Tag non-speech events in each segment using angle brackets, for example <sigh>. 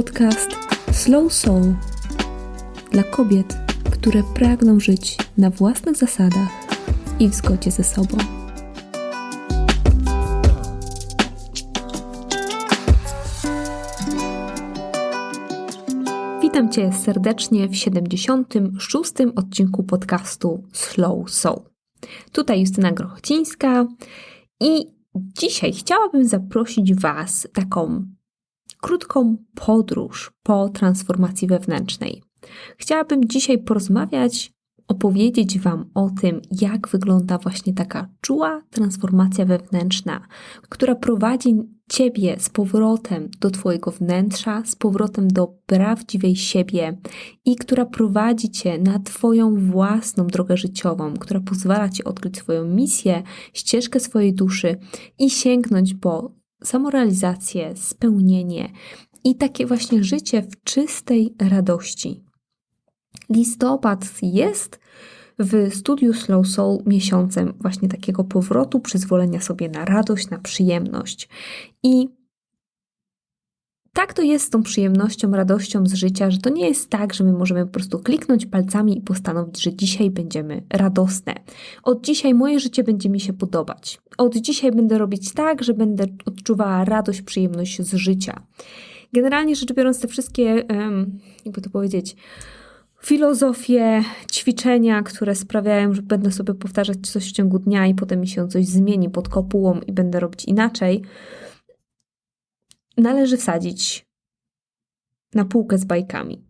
podcast Slow Soul dla kobiet, które pragną żyć na własnych zasadach i w zgodzie ze sobą. Witam Cię serdecznie w 76. odcinku podcastu Slow Soul. Tutaj Justyna Grochcińska i dzisiaj chciałabym zaprosić Was taką krótką podróż po transformacji wewnętrznej. Chciałabym dzisiaj porozmawiać, opowiedzieć Wam o tym, jak wygląda właśnie taka czuła transformacja wewnętrzna, która prowadzi Ciebie z powrotem do Twojego wnętrza, z powrotem do prawdziwej siebie i która prowadzi Cię na Twoją własną drogę życiową, która pozwala Ci odkryć swoją misję, ścieżkę swojej duszy i sięgnąć po samorealizację, spełnienie i takie właśnie życie w czystej radości. Listopad jest w studiu Slow Soul miesiącem właśnie takiego powrotu, przyzwolenia sobie na radość, na przyjemność. I tak to jest z tą przyjemnością, radością z życia, że to nie jest tak, że my możemy po prostu kliknąć palcami i postanowić, że dzisiaj będziemy radosne. Od dzisiaj moje życie będzie mi się podobać. Od dzisiaj będę robić tak, że będę odczuwała radość, przyjemność z życia. Generalnie rzecz biorąc, te wszystkie, jakby to powiedzieć, filozofie, ćwiczenia, które sprawiają, że będę sobie powtarzać coś w ciągu dnia i potem mi się coś zmieni pod kopułą i będę robić inaczej, należy wsadzić na półkę z bajkami.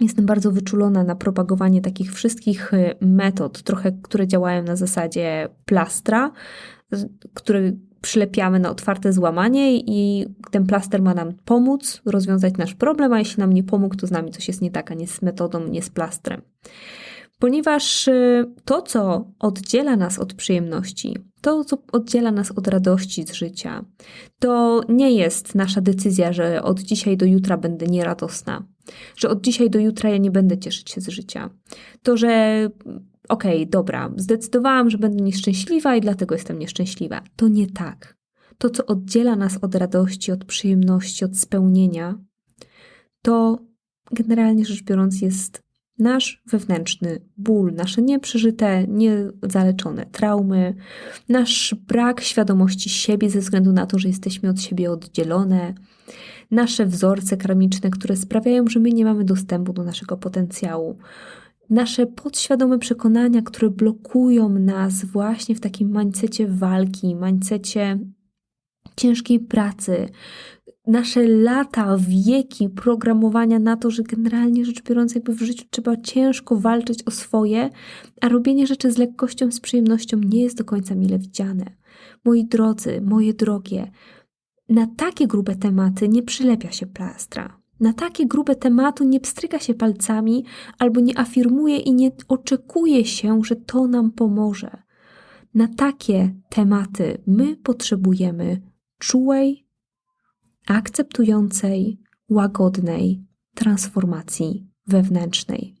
Jestem bardzo wyczulona na propagowanie takich wszystkich y, metod, trochę, które działają na zasadzie plastra, który przylepiamy na otwarte złamanie i ten plaster ma nam pomóc rozwiązać nasz problem, a jeśli nam nie pomógł, to z nami coś jest nie tak, a nie z metodą, nie z plastrem. Ponieważ y, to, co oddziela nas od przyjemności, to, co oddziela nas od radości z życia, to nie jest nasza decyzja, że od dzisiaj do jutra będę nieradosna, że od dzisiaj do jutra ja nie będę cieszyć się z życia. To, że okej, okay, dobra, zdecydowałam, że będę nieszczęśliwa i dlatego jestem nieszczęśliwa. To nie tak. To, co oddziela nas od radości, od przyjemności, od spełnienia, to generalnie rzecz biorąc jest nasz wewnętrzny ból, nasze nieprzeżyte, niezaleczone traumy, nasz brak świadomości siebie ze względu na to, że jesteśmy od siebie oddzielone, nasze wzorce karmiczne, które sprawiają, że my nie mamy dostępu do naszego potencjału, nasze podświadome przekonania, które blokują nas właśnie w takim mańcecie walki, mańcecie ciężkiej pracy, nasze lata, wieki programowania na to, że generalnie rzecz biorąc, jakby w życiu trzeba ciężko walczyć o swoje, a robienie rzeczy z lekkością, z przyjemnością nie jest do końca mile widziane. Moi drodzy, moje drogie, na takie grube tematy nie przylepia się plastra. Na takie grube tematy nie pstryka się palcami albo nie afirmuje i nie oczekuje się, że to nam pomoże. Na takie tematy my potrzebujemy czułej, akceptującej, łagodnej transformacji wewnętrznej.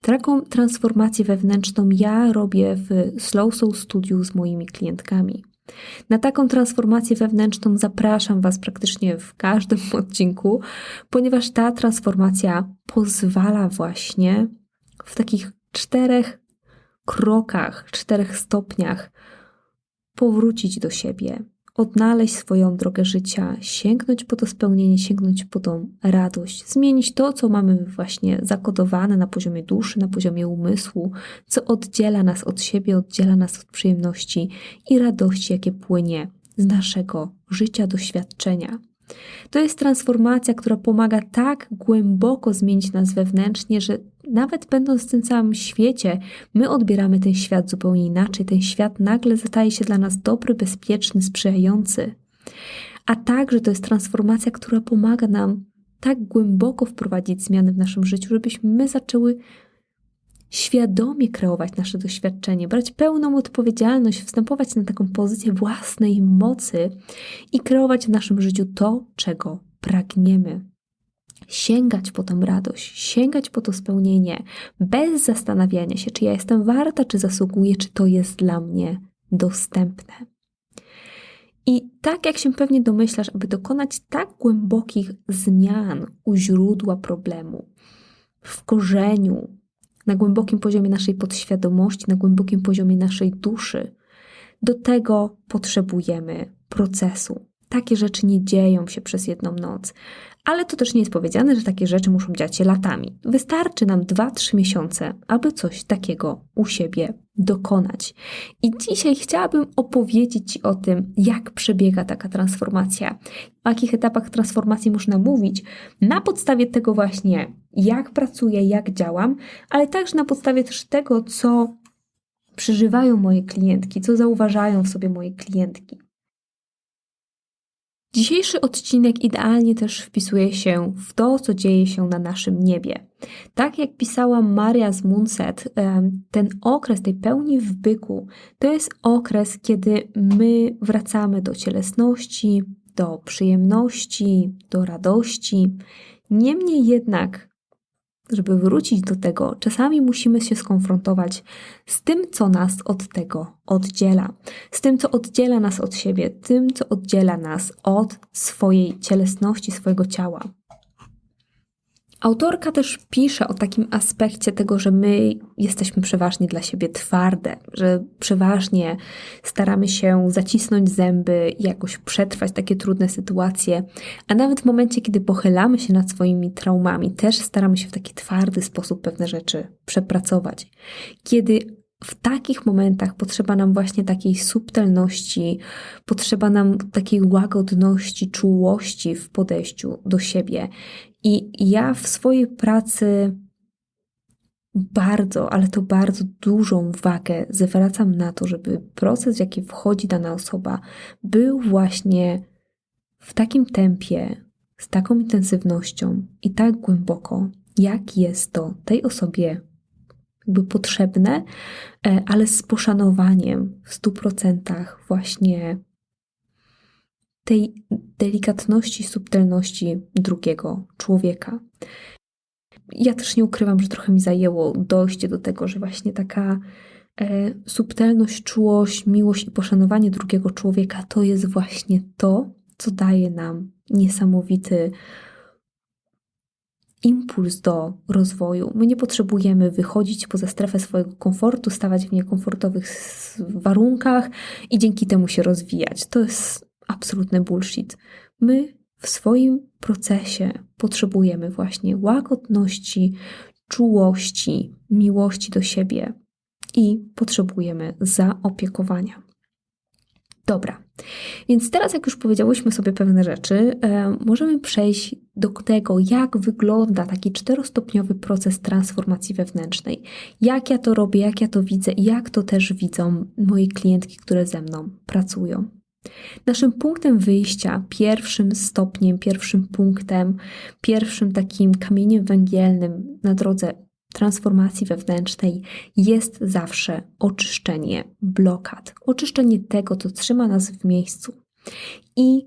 Taką transformację wewnętrzną ja robię w Slow Soul Studio z moimi klientkami. Na taką transformację wewnętrzną zapraszam Was praktycznie w każdym <laughs> odcinku, ponieważ ta transformacja pozwala właśnie w takich czterech krokach, czterech stopniach powrócić do siebie, odnaleźć swoją drogę życia, sięgnąć po to spełnienie, sięgnąć po tą radość, zmienić to, co mamy właśnie zakodowane na poziomie duszy, na poziomie umysłu, co oddziela nas od siebie, oddziela nas od przyjemności i radości, jakie płynie z naszego życia, doświadczenia. To jest transformacja, która pomaga tak głęboko zmienić nas wewnętrznie, że nawet będąc w tym samym świecie, my odbieramy ten świat zupełnie inaczej. Ten świat nagle staje się dla nas dobry, bezpieczny, sprzyjający. A także to jest transformacja, która pomaga nam tak głęboko wprowadzić zmiany w naszym życiu, żebyśmy my zaczęły świadomie kreować nasze doświadczenie, brać pełną odpowiedzialność, wstępować na taką pozycję własnej mocy i kreować w naszym życiu to, czego pragniemy. Sięgać po tą radość, sięgać po to spełnienie, bez zastanawiania się, czy ja jestem warta, czy zasługuję, czy to jest dla mnie dostępne. I tak jak się pewnie domyślasz, aby dokonać tak głębokich zmian u źródła problemu, w korzeniu, na głębokim poziomie naszej podświadomości, na głębokim poziomie naszej duszy, do tego potrzebujemy procesu. Takie rzeczy nie dzieją się przez jedną noc, ale to też nie jest powiedziane, że takie rzeczy muszą dziać się latami. Wystarczy nam 2-3 miesiące, aby coś takiego u siebie dokonać. I dzisiaj chciałabym opowiedzieć Ci o tym, jak przebiega taka transformacja, o jakich etapach transformacji można mówić, na podstawie tego właśnie, jak pracuję, jak działam, ale także na podstawie też tego, co przeżywają moje klientki, co zauważają w sobie moje klientki. Dzisiejszy odcinek idealnie też wpisuje się w to, co dzieje się na naszym niebie. Tak jak pisała Maria z Munset, ten okres tej pełni w byku to jest okres, kiedy my wracamy do cielesności, do przyjemności, do radości. Niemniej jednak żeby wrócić do tego, czasami musimy się skonfrontować z tym, co nas od tego oddziela, z tym, co oddziela nas od siebie, tym, co oddziela nas od swojej cielesności, swojego ciała. Autorka też pisze o takim aspekcie tego, że my jesteśmy przeważnie dla siebie twarde, że przeważnie staramy się zacisnąć zęby jakoś przetrwać takie trudne sytuacje, a nawet w momencie, kiedy pochylamy się nad swoimi traumami, też staramy się w taki twardy sposób pewne rzeczy przepracować. Kiedy w takich momentach potrzeba nam właśnie takiej subtelności, potrzeba nam takiej łagodności, czułości w podejściu do siebie. I ja w swojej pracy bardzo, ale to bardzo dużą wagę zwracam na to, żeby proces, w jaki wchodzi dana osoba, był właśnie w takim tempie, z taką intensywnością i tak głęboko, jak jest to tej osobie jakby potrzebne, e, ale z poszanowaniem w stu procentach właśnie tej delikatności, subtelności drugiego człowieka. Ja też nie ukrywam, że trochę mi zajęło dojście do tego, że właśnie taka e, subtelność, czułość, miłość i poszanowanie drugiego człowieka to jest właśnie to, co daje nam niesamowity impuls do rozwoju. My nie potrzebujemy wychodzić poza strefę swojego komfortu, stawać w niekomfortowych warunkach i dzięki temu się rozwijać. To jest absolutny bullshit. My w swoim procesie potrzebujemy właśnie łagodności, czułości, miłości do siebie i potrzebujemy zaopiekowania. Dobra, więc teraz, jak już powiedziałyśmy sobie pewne rzeczy, e, możemy przejść do tego, jak wygląda taki czterostopniowy proces transformacji wewnętrznej. Jak ja to robię, jak ja to widzę i jak to też widzą moje klientki, które ze mną pracują. Naszym punktem wyjścia, pierwszym stopniem, pierwszym punktem, pierwszym takim kamieniem węgielnym na drodze transformacji wewnętrznej jest zawsze oczyszczenie blokad, oczyszczenie tego, co trzyma nas w miejscu. I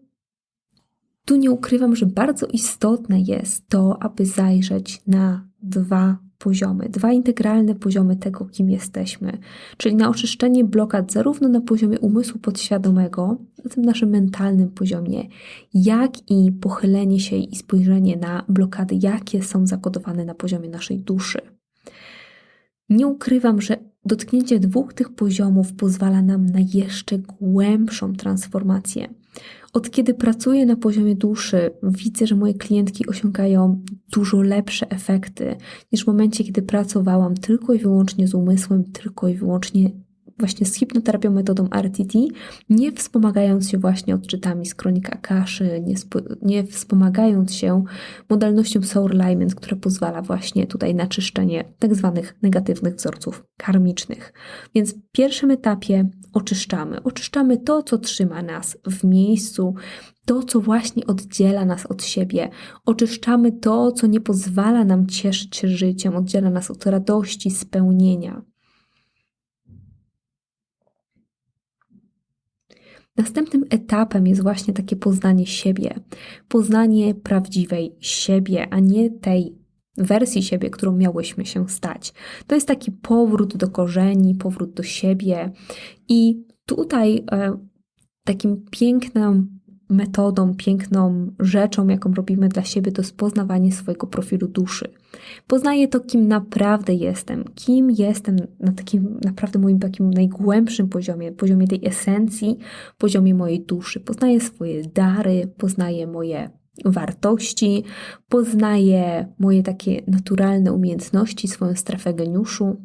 tu nie ukrywam, że bardzo istotne jest to, aby zajrzeć na dwa poziomy, dwa integralne poziomy tego, kim jesteśmy, czyli na oczyszczenie blokad zarówno na poziomie umysłu podświadomego, na tym naszym mentalnym poziomie, jak i pochylenie się i spojrzenie na blokady, jakie są zakodowane na poziomie naszej duszy. Nie ukrywam, że dotknięcie dwóch tych poziomów pozwala nam na jeszcze głębszą transformację. Od kiedy pracuję na poziomie duszy, widzę, że moje klientki osiągają dużo lepsze efekty niż w momencie, kiedy pracowałam tylko i wyłącznie z umysłem, tylko i wyłącznie właśnie z hipnoterapią metodą RTT, nie wspomagając się właśnie odczytami z kronika Akaszy, nie, nie wspomagając się modalnością Soul Alignment, która pozwala właśnie tutaj na czyszczenie tak zwanych negatywnych wzorców karmicznych. Więc w pierwszym etapie oczyszczamy. Oczyszczamy to, co trzyma nas w miejscu, to, co właśnie oddziela nas od siebie. Oczyszczamy to, co nie pozwala nam cieszyć się życiem, oddziela nas od radości, spełnienia. Następnym etapem jest właśnie takie poznanie siebie, poznanie prawdziwej siebie, a nie tej wersji siebie, którą miałyśmy się stać. To jest taki powrót do korzeni, powrót do siebie i tutaj e, takim piękną metodą, piękną rzeczą, jaką robimy dla siebie, to jest poznawanie swojego profilu duszy. Poznaję to, kim naprawdę jestem, kim jestem na takim naprawdę moim takim najgłębszym poziomie, poziomie tej esencji, poziomie mojej duszy. Poznaję swoje dary, poznaję moje wartości, poznaję moje takie naturalne umiejętności, swoją strefę geniuszu.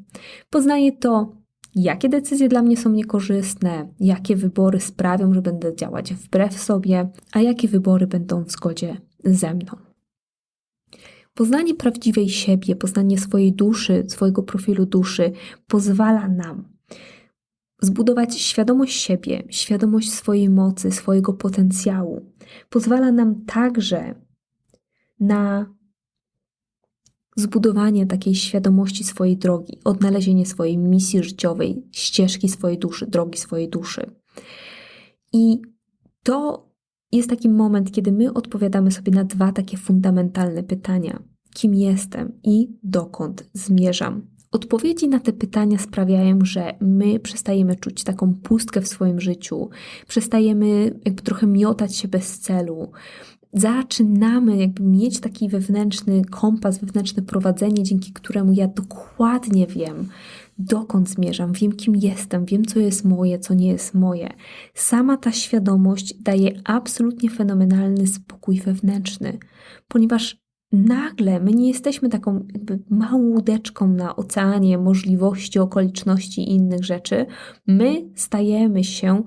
Poznaję to, jakie decyzje dla mnie są niekorzystne, jakie wybory sprawią, że będę działać wbrew sobie, a jakie wybory będą w zgodzie ze mną. Poznanie prawdziwej siebie, poznanie swojej duszy, swojego profilu duszy pozwala nam zbudować świadomość siebie, świadomość swojej mocy, swojego potencjału. Pozwala nam także na zbudowanie takiej świadomości swojej drogi, odnalezienie swojej misji życiowej, ścieżki swojej duszy, drogi swojej duszy. I to jest taki moment, kiedy my odpowiadamy sobie na dwa takie fundamentalne pytania: kim jestem i dokąd zmierzam. Odpowiedzi na te pytania sprawiają, że my przestajemy czuć taką pustkę w swoim życiu, przestajemy jakby trochę miotać się bez celu, zaczynamy jakby mieć taki wewnętrzny kompas, wewnętrzne prowadzenie, dzięki któremu ja dokładnie wiem, dokąd zmierzam, wiem, kim jestem, wiem, co jest moje, co nie jest moje. Sama ta świadomość daje absolutnie fenomenalny spokój wewnętrzny, ponieważ nagle my nie jesteśmy taką jakby małą łódeczką na oceanie możliwości, okoliczności i innych rzeczy. My stajemy się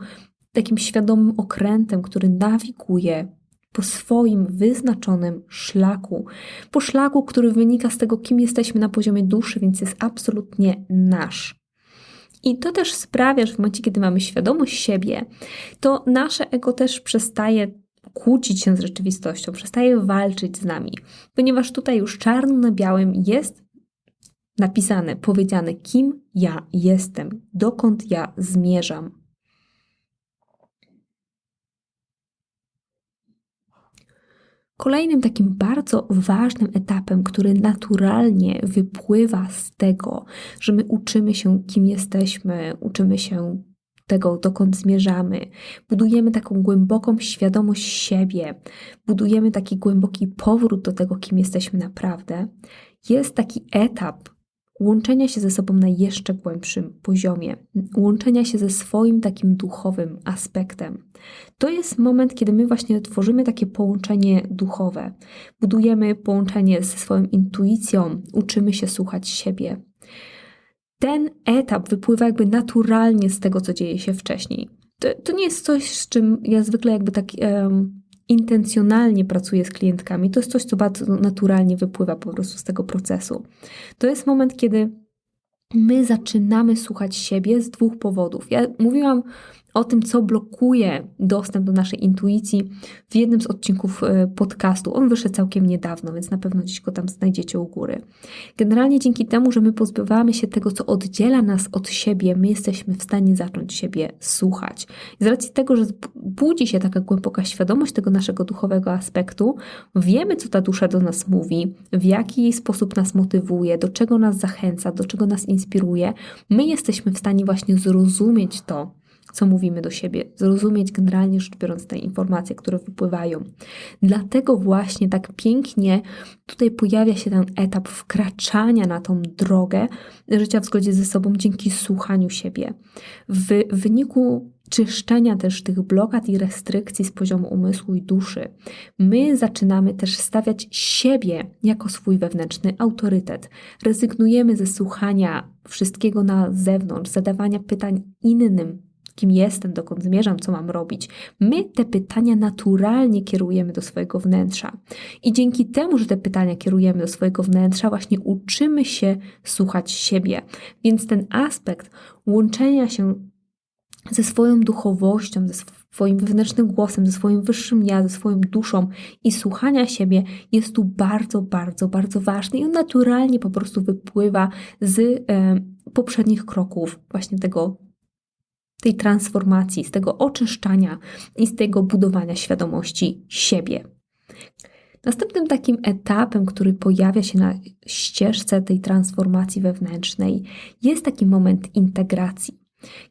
takim świadomym okrętem, który nawiguje po swoim wyznaczonym szlaku, po szlaku, który wynika z tego, kim jesteśmy na poziomie duszy, więc jest absolutnie nasz. I to też sprawia, że w momencie, kiedy mamy świadomość siebie, to nasze ego też przestaje kłócić się z rzeczywistością, przestaje walczyć z nami, ponieważ tutaj już czarno na białym jest napisane, powiedziane, kim ja jestem, dokąd ja zmierzam. Kolejnym takim bardzo ważnym etapem, który naturalnie wypływa z tego, że my uczymy się, kim jesteśmy, uczymy się tego, dokąd zmierzamy, budujemy taką głęboką świadomość siebie, budujemy taki głęboki powrót do tego, kim jesteśmy naprawdę, jest taki etap, łączenia się ze sobą na jeszcze głębszym poziomie, łączenia się ze swoim takim duchowym aspektem. To jest moment, kiedy my właśnie tworzymy takie połączenie duchowe, budujemy połączenie ze swoją intuicją, uczymy się słuchać siebie. Ten etap wypływa jakby naturalnie z tego, co dzieje się wcześniej. To, to nie jest coś, z czym ja zwykle jakby tak intencjonalnie pracuję z klientkami, to jest coś, co bardzo naturalnie wypływa po prostu z tego procesu. To jest moment, kiedy my zaczynamy słuchać siebie z dwóch powodów. Ja mówiłam o tym, co blokuje dostęp do naszej intuicji w jednym z odcinków e, podcastu. On wyszedł całkiem niedawno, więc na pewno gdzieś go tam znajdziecie u góry. Generalnie dzięki temu, że my pozbywamy się tego, co oddziela nas od siebie, my jesteśmy w stanie zacząć siebie słuchać. I z racji tego, że budzi się taka głęboka świadomość tego naszego duchowego aspektu, wiemy, co ta dusza do nas mówi, w jaki sposób nas motywuje, do czego nas zachęca, do czego nas inspiruje, my jesteśmy w stanie właśnie zrozumieć to, co mówimy do siebie, zrozumieć generalnie rzecz biorąc te informacje, które wypływają. Dlatego właśnie tak pięknie tutaj pojawia się ten etap wkraczania na tą drogę życia w zgodzie ze sobą dzięki słuchaniu siebie. W wyniku czyszczenia też tych blokad i restrykcji z poziomu umysłu i duszy, my zaczynamy też stawiać siebie jako swój wewnętrzny autorytet. Rezygnujemy ze słuchania wszystkiego na zewnątrz, zadawania pytań innym kim jestem, dokąd zmierzam, co mam robić. My te pytania naturalnie kierujemy do swojego wnętrza. I dzięki temu, że te pytania kierujemy do swojego wnętrza, właśnie uczymy się słuchać siebie. Więc ten aspekt łączenia się ze swoją duchowością, ze swoim wewnętrznym głosem, ze swoim wyższym ja, ze swoją duszą i słuchania siebie jest tu bardzo, bardzo, bardzo ważny i on naturalnie po prostu wypływa z e, poprzednich kroków właśnie tego tej transformacji, z tego oczyszczania i z tego budowania świadomości siebie. Następnym takim etapem, który pojawia się na ścieżce tej transformacji wewnętrznej, jest taki moment integracji.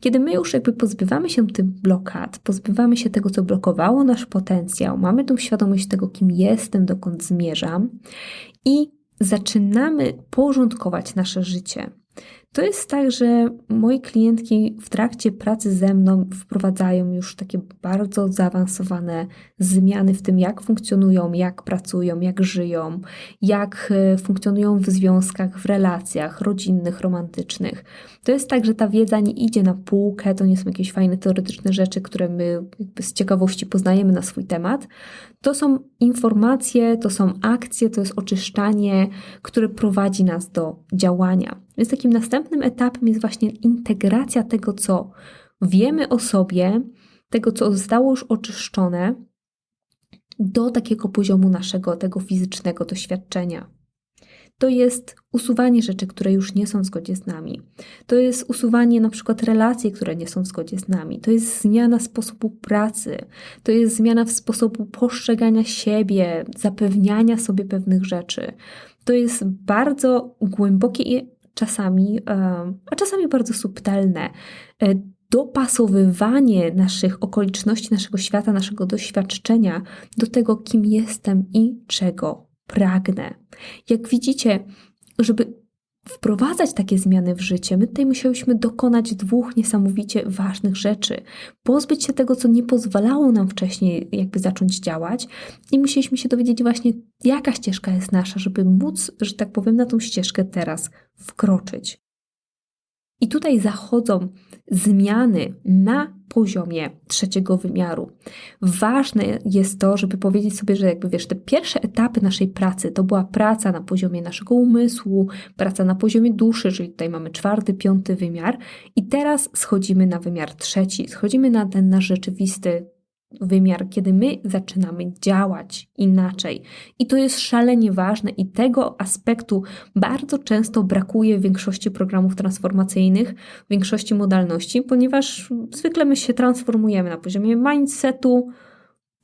Kiedy my już jakby pozbywamy się tych blokad, pozbywamy się tego, co blokowało nasz potencjał, mamy tą świadomość tego, kim jestem, dokąd zmierzam i zaczynamy porządkować nasze życie. To jest tak, że moi klientki w trakcie pracy ze mną wprowadzają już takie bardzo zaawansowane zmiany w tym, jak funkcjonują, jak pracują, jak żyją, jak e, funkcjonują w związkach, w relacjach rodzinnych, romantycznych. To jest tak, że ta wiedza nie idzie na półkę, to nie są jakieś fajne teoretyczne rzeczy, które my z ciekawości poznajemy na swój temat. To są informacje, to są akcje, to jest oczyszczanie, które prowadzi nas do działania. Więc takim następnym etapem jest właśnie integracja tego, co wiemy o sobie, tego, co zostało już oczyszczone, do takiego poziomu naszego, tego fizycznego doświadczenia to jest usuwanie rzeczy, które już nie są w zgodzie z nami. To jest usuwanie na przykład relacji, które nie są w zgodzie z nami. To jest zmiana sposobu pracy. To jest zmiana w sposobu postrzegania siebie, zapewniania sobie pewnych rzeczy. To jest bardzo głębokie czasami, a czasami bardzo subtelne e, dopasowywanie naszych okoliczności, naszego świata, naszego doświadczenia do tego, kim jestem i czego pragnę. Jak widzicie, żeby wprowadzać takie zmiany w życie, my tutaj musiałyśmy dokonać dwóch niesamowicie ważnych rzeczy. Pozbyć się tego, co nie pozwalało nam wcześniej jakby zacząć działać i musieliśmy się dowiedzieć właśnie, jaka ścieżka jest nasza, żeby móc, że tak powiem, na tą ścieżkę teraz wkroczyć. I tutaj zachodzą zmiany na poziomie trzeciego wymiaru. Ważne jest to, żeby powiedzieć sobie, że jakby wiesz, te pierwsze etapy naszej pracy to była praca na poziomie naszego umysłu, praca na poziomie duszy, czyli tutaj mamy czwarty, piąty wymiar i teraz schodzimy na wymiar trzeci, schodzimy na ten nasz rzeczywisty wymiar, kiedy my zaczynamy działać inaczej. I to jest szalenie ważne, i tego aspektu bardzo często brakuje w większości programów transformacyjnych, w większości modalności, ponieważ zwykle my się transformujemy na poziomie mindsetu,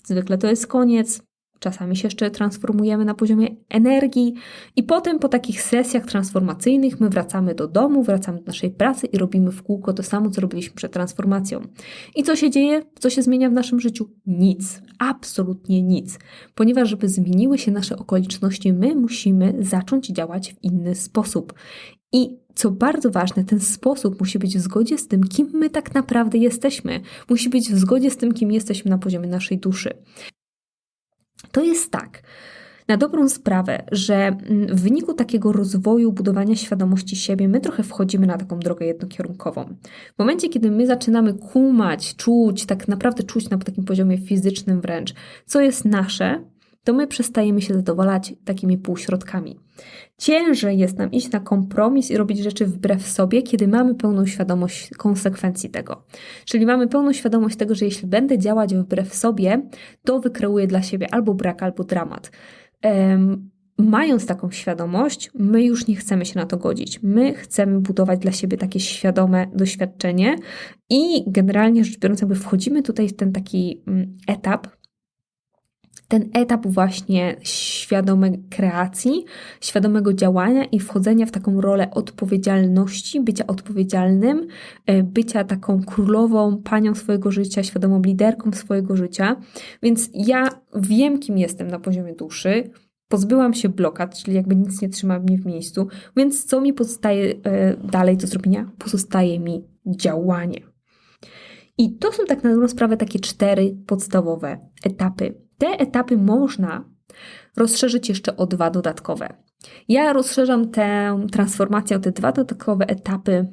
zwykle to jest koniec, Czasami się jeszcze transformujemy na poziomie energii, i potem po takich sesjach transformacyjnych my wracamy do domu, wracamy do naszej pracy i robimy w kółko to samo, co robiliśmy przed transformacją. I co się dzieje? Co się zmienia w naszym życiu? Nic, absolutnie nic. Ponieważ, żeby zmieniły się nasze okoliczności, my musimy zacząć działać w inny sposób. I co bardzo ważne, ten sposób musi być w zgodzie z tym, kim my tak naprawdę jesteśmy. Musi być w zgodzie z tym, kim jesteśmy na poziomie naszej duszy. To jest tak. Na dobrą sprawę, że mm, w wyniku takiego rozwoju, budowania świadomości siebie, my trochę wchodzimy na taką drogę jednokierunkową. W momencie, kiedy my zaczynamy kumać, czuć, tak naprawdę czuć na takim poziomie fizycznym wręcz, co jest nasze, to my przestajemy się zadowalać takimi półśrodkami. Ciężej jest nam iść na kompromis i robić rzeczy wbrew sobie, kiedy mamy pełną świadomość konsekwencji tego. Czyli mamy pełną świadomość tego, że jeśli będę działać wbrew sobie, to wykreuję dla siebie albo brak, albo dramat. Um, mając taką świadomość, my już nie chcemy się na to godzić. My chcemy budować dla siebie takie świadome doświadczenie i generalnie rzecz biorąc, jakby wchodzimy tutaj w ten taki mm, etap, ten etap właśnie świadomej kreacji, świadomego działania i wchodzenia w taką rolę odpowiedzialności, bycia odpowiedzialnym, e, bycia taką królową, panią swojego życia, świadomą liderką swojego życia. Więc ja wiem, kim jestem na poziomie duszy. Pozbyłam się blokad, czyli jakby nic nie trzyma mnie w miejscu, więc co mi pozostaje e, dalej do zrobienia? Pozostaje mi działanie. I to są tak na dobrą sprawę takie cztery podstawowe etapy te etapy można rozszerzyć jeszcze o dwa dodatkowe. Ja rozszerzam tę transformację o te dwa dodatkowe etapy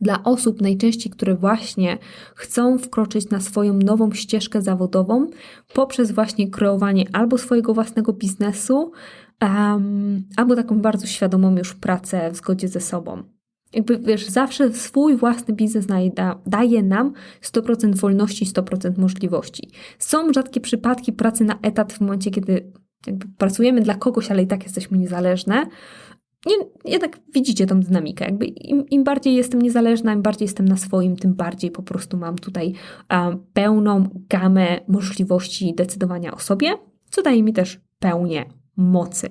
dla osób najczęściej, które właśnie chcą wkroczyć na swoją nową ścieżkę zawodową poprzez właśnie kreowanie albo swojego własnego biznesu, um, albo taką bardzo świadomą już pracę w zgodzie ze sobą jakby wiesz, zawsze swój własny biznes da, daje nam 100% wolności, 100% możliwości. Są rzadkie przypadki pracy na etat w momencie, kiedy pracujemy dla kogoś, ale i tak jesteśmy niezależne. Nie, jednak widzicie tą dynamikę. Jakby im, im, bardziej jestem niezależna, im bardziej jestem na swoim, tym bardziej po prostu mam tutaj um, pełną gamę możliwości decydowania o sobie, co daje mi też pełnię mocy.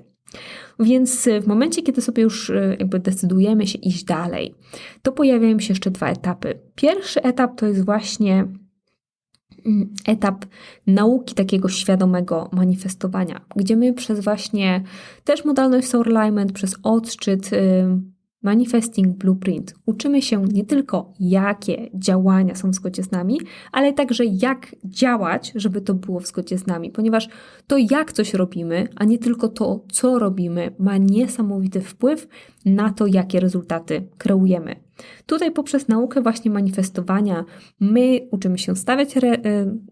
Więc w momencie, kiedy sobie już e, jakby decydujemy się iść dalej, to pojawiają się jeszcze dwa etapy. Pierwszy etap to jest właśnie mm, etap nauki takiego świadomego manifestowania, gdzie my przez właśnie też modalność Soul Alignment, przez odczyt, Manifesting Blueprint uczymy się nie tylko, jakie działania są w zgodzie z nami, ale także jak działać, żeby to było w zgodzie z nami, ponieważ to, jak coś robimy, a nie tylko to, co robimy, ma niesamowity wpływ na to, jakie rezultaty kreujemy. Tutaj poprzez naukę właśnie manifestowania my uczymy się stawiać re, y,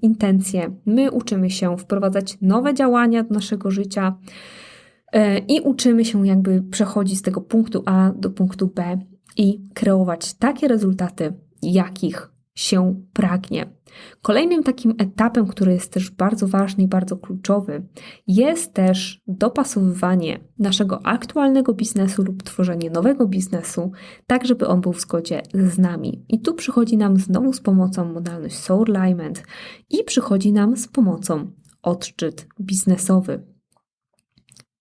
intencje, my uczymy się wprowadzać nowe działania do naszego życia E, i uczymy się jakby przechodzić z tego punktu A do punktu B i kreować takie rezultaty, jakich się pragnie. Kolejnym takim etapem, który jest też bardzo ważny i bardzo kluczowy, jest też dopasowywanie naszego aktualnego biznesu lub tworzenie nowego biznesu, tak żeby on był w zgodzie z nami. I tu przychodzi nam znowu z pomocą modalność Soul Alignment i przychodzi nam z pomocą odczyt biznesowy.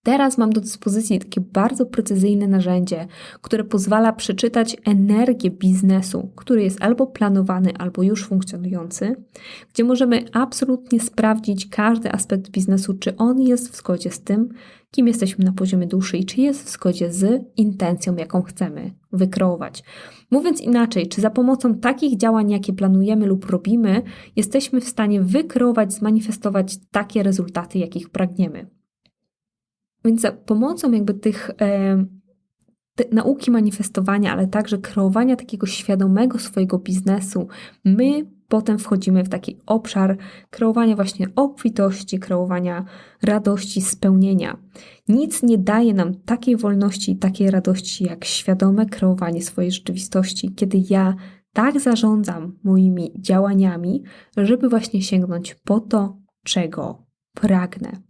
Teraz mam do dyspozycji takie bardzo precyzyjne narzędzie, które pozwala przeczytać energię biznesu, który jest albo planowany, albo już funkcjonujący, gdzie możemy absolutnie sprawdzić każdy aspekt biznesu, czy on jest w zgodzie z tym, kim jesteśmy na poziomie duszy i czy jest w zgodzie z intencją, jaką chcemy wykreować. Mówiąc inaczej, czy za pomocą takich działań, jakie planujemy lub robimy, jesteśmy w stanie wykreować, zmanifestować takie rezultaty, jakich pragniemy. Więc za pomocą jakby tych e, nauki manifestowania, ale także kreowania takiego świadomego swojego biznesu, my potem wchodzimy w taki obszar kreowania właśnie obfitości, kreowania radości, spełnienia. Nic nie daje nam takiej wolności i takiej radości, jak świadome kreowanie swojej rzeczywistości, kiedy ja tak zarządzam moimi działaniami, żeby właśnie sięgnąć po to, czego pragnę.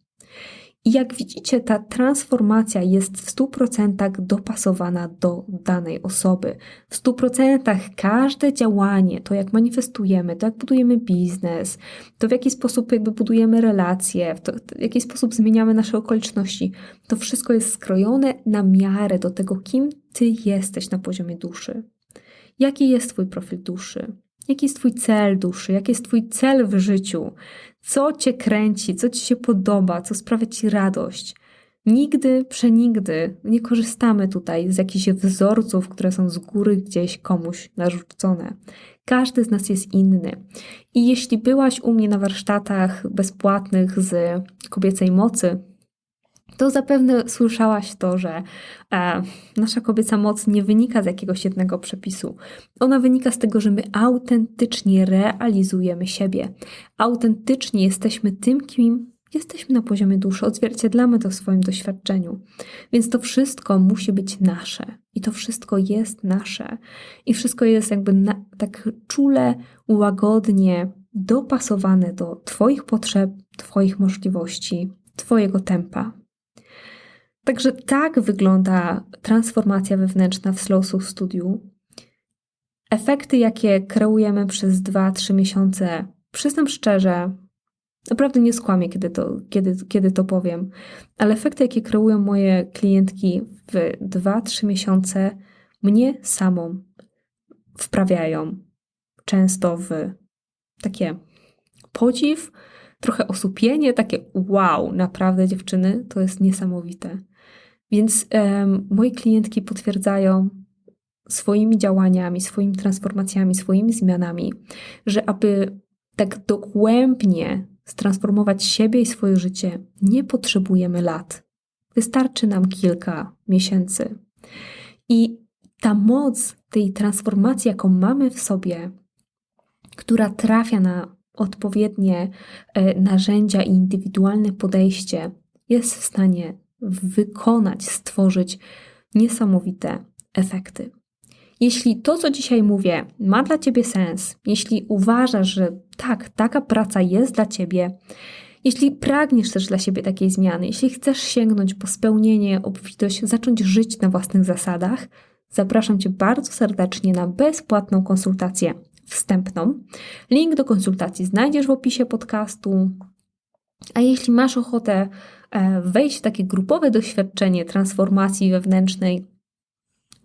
I jak widzicie, ta transformacja jest w 100% dopasowana do danej osoby. W 100% każde działanie, to jak manifestujemy, to jak budujemy biznes, to w jaki sposób jakby budujemy relacje, to w jaki sposób zmieniamy nasze okoliczności, to wszystko jest skrojone na miarę do tego, kim ty jesteś na poziomie duszy. Jaki jest twój profil duszy? Jaki jest Twój cel duszy? Jaki jest Twój cel w życiu? Co Cię kręci? Co Ci się podoba? Co sprawia Ci radość? Nigdy, przenigdy nie korzystamy tutaj z jakichś wzorców, które są z góry gdzieś komuś narzucone. Każdy z nas jest inny. I jeśli byłaś u mnie na warsztatach bezpłatnych z kobiecej mocy, to zapewne słyszałaś to, że e, nasza kobieca moc nie wynika z jakiegoś jednego przepisu. Ona wynika z tego, że my autentycznie realizujemy siebie. Autentycznie jesteśmy tym, kim jesteśmy na poziomie duszy, odzwierciedlamy to w swoim doświadczeniu. Więc to wszystko musi być nasze. I to wszystko jest nasze. I wszystko jest jakby na, tak czule, łagodnie dopasowane do Twoich potrzeb, Twoich możliwości, Twojego tempa. Także tak wygląda transformacja wewnętrzna w Slow Soul Studio. Efekty, jakie kreujemy przez 2-3 miesiące, przyznam szczerze, naprawdę nie skłamię, kiedy to, kiedy, kiedy to powiem, ale efekty, jakie kreują moje klientki w 2-3 miesiące, mnie samą wprawiają często w takie podziw, trochę osłupienie, takie wow, naprawdę dziewczyny, to jest niesamowite. Więc um, moje klientki potwierdzają swoimi działaniami, swoimi transformacjami, swoimi zmianami, że aby tak dogłębnie transformować siebie i swoje życie, nie potrzebujemy lat. Wystarczy nam kilka miesięcy. I ta moc tej transformacji, jaką mamy w sobie, która trafia na odpowiednie e, narzędzia i indywidualne podejście, jest w stanie wykonać, stworzyć niesamowite efekty. Jeśli to, co dzisiaj mówię, ma dla Ciebie sens, jeśli uważasz, że tak, taka praca jest dla Ciebie, jeśli pragniesz też dla siebie takiej zmiany, jeśli chcesz sięgnąć po spełnienie, obfitość, zacząć żyć na własnych zasadach, zapraszam Cię bardzo serdecznie na bezpłatną konsultację wstępną. Link do konsultacji znajdziesz w opisie podcastu. A jeśli masz ochotę e, wejść w takie grupowe doświadczenie transformacji wewnętrznej,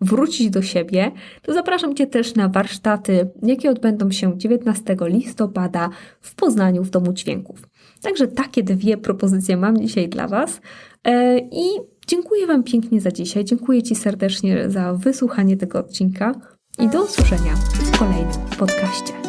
wrócić do siebie, to zapraszam Cię też na warsztaty, jakie odbędą się 19 listopada w Poznaniu w Domu Dźwięków. Także takie dwie propozycje mam dzisiaj dla Was E, i dziękuję Wam pięknie za dzisiaj. Dziękuję Ci serdecznie za wysłuchanie tego odcinka i do usłyszenia w kolejnym podcaście.